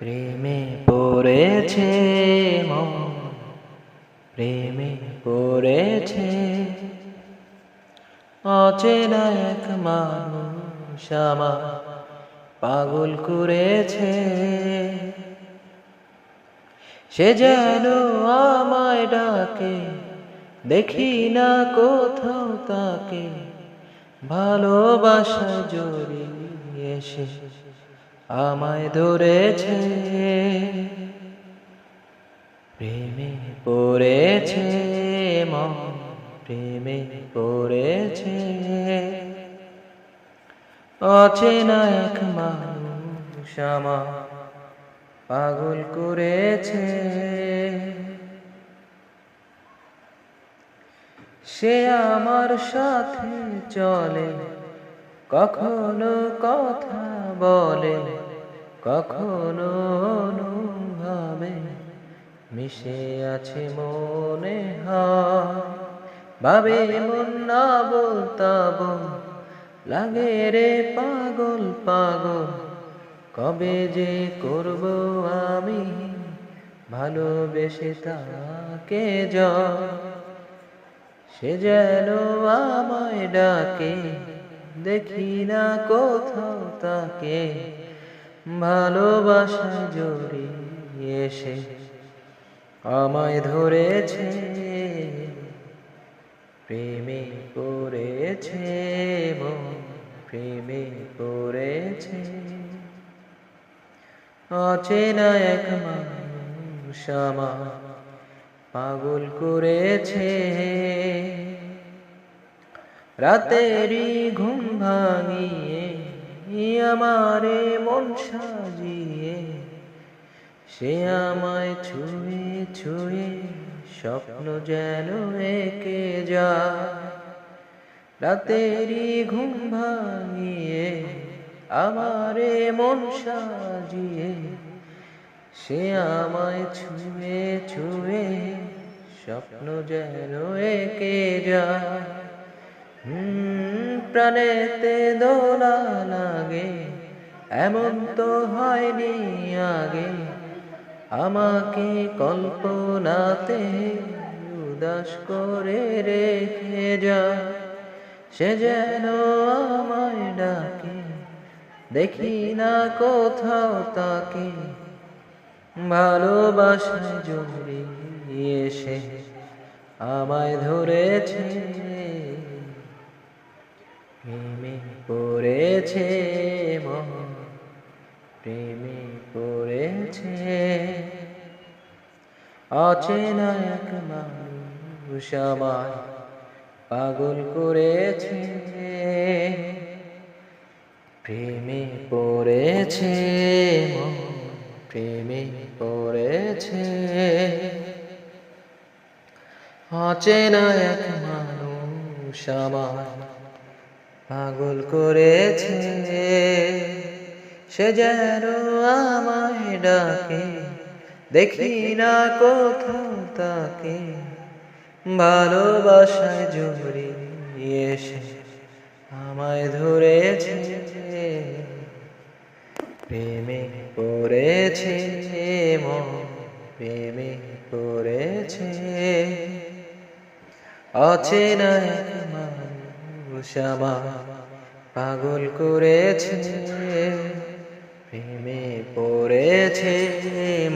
প্রেমে পড়েছে মন, প্রেমে পড়েছে অচেনা এক মানুষ আমার পাগল করেছে। সে যেন আমায় ডাকে, দেখি না কোথাও তাকে ভালোবাসা জড়িয়ে এসে আমায় ধরেছে। প্রেমে পড়েছে, মন প্রেমে পড়েছে। অচেনা এক মানুষ পাগল করেছে। সে আমার সাথে চলে কখনো কথা বলে, কখনো অনুভবে, মিশে আছে মনে ভাবে মন না বলতাব, লাগে রে পাগল পাগল। কবে যে করব আমি ভালোবেসে তাকে যা সে যেন আমায় ডাকে দেখি না কোথাও তাকে ভালোবাসা জড়িয়ে এসে আমায় ধরেছে, প্রেমে করেছে প্রেমে পড়েছে। অচেনা এক মানুষ পাগল করেছে। রাতেরই ঘুম ভাঙিয়ে আমারে মন সাজিয়ে সে আমায় ছুঁয়ে ছুঁয়ে স্বপ্ন যেন একে যায়। রাতেরই ঘুম ভাঙিয়ে আমারে মন সাজিয়ে সে আমায় ছুঁয়ে ছুঁয়ে স্বপ্ন যেন একে হুম, প্রাণেতে দোলা লাগে, এমন তো হয়নি আগে। আমাকে কল্পনাতে উদাস করে রেখে যা, সে যেন আমায় ডাকে, দেখি না কোথাও তাকে। ভালোবাসায় জড়িয়ে এসে আমায় ধরেছে প্রেমে পড়েছে মন, প্রেমে পড়েছে। অচেনা এক মানুষ আমায় পাগল করেছে। প্রেমে পড়েছে প্রেমে পড়েছে। অচেনা এক মানুষ আমায় পাগল করেছে। সে যেন আমায় ডাকে, দেখি না কোথাও তাকে। ভালোবাসায় জড়িয়ে এসে আমায় ধরেছে। প্রেমে মন প্রেমে পড়েছে। অচেনা মানুষ পাগল করেছে, প্রেমে পড়েছে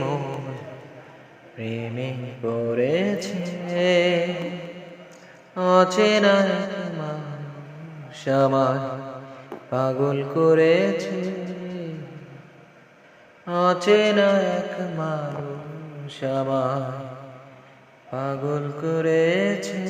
মন, প্রেমে পড়েছে অচেনা মানুষ পাগল করেছে। অচেনা এক মানুষ আমার পাগল করেছে।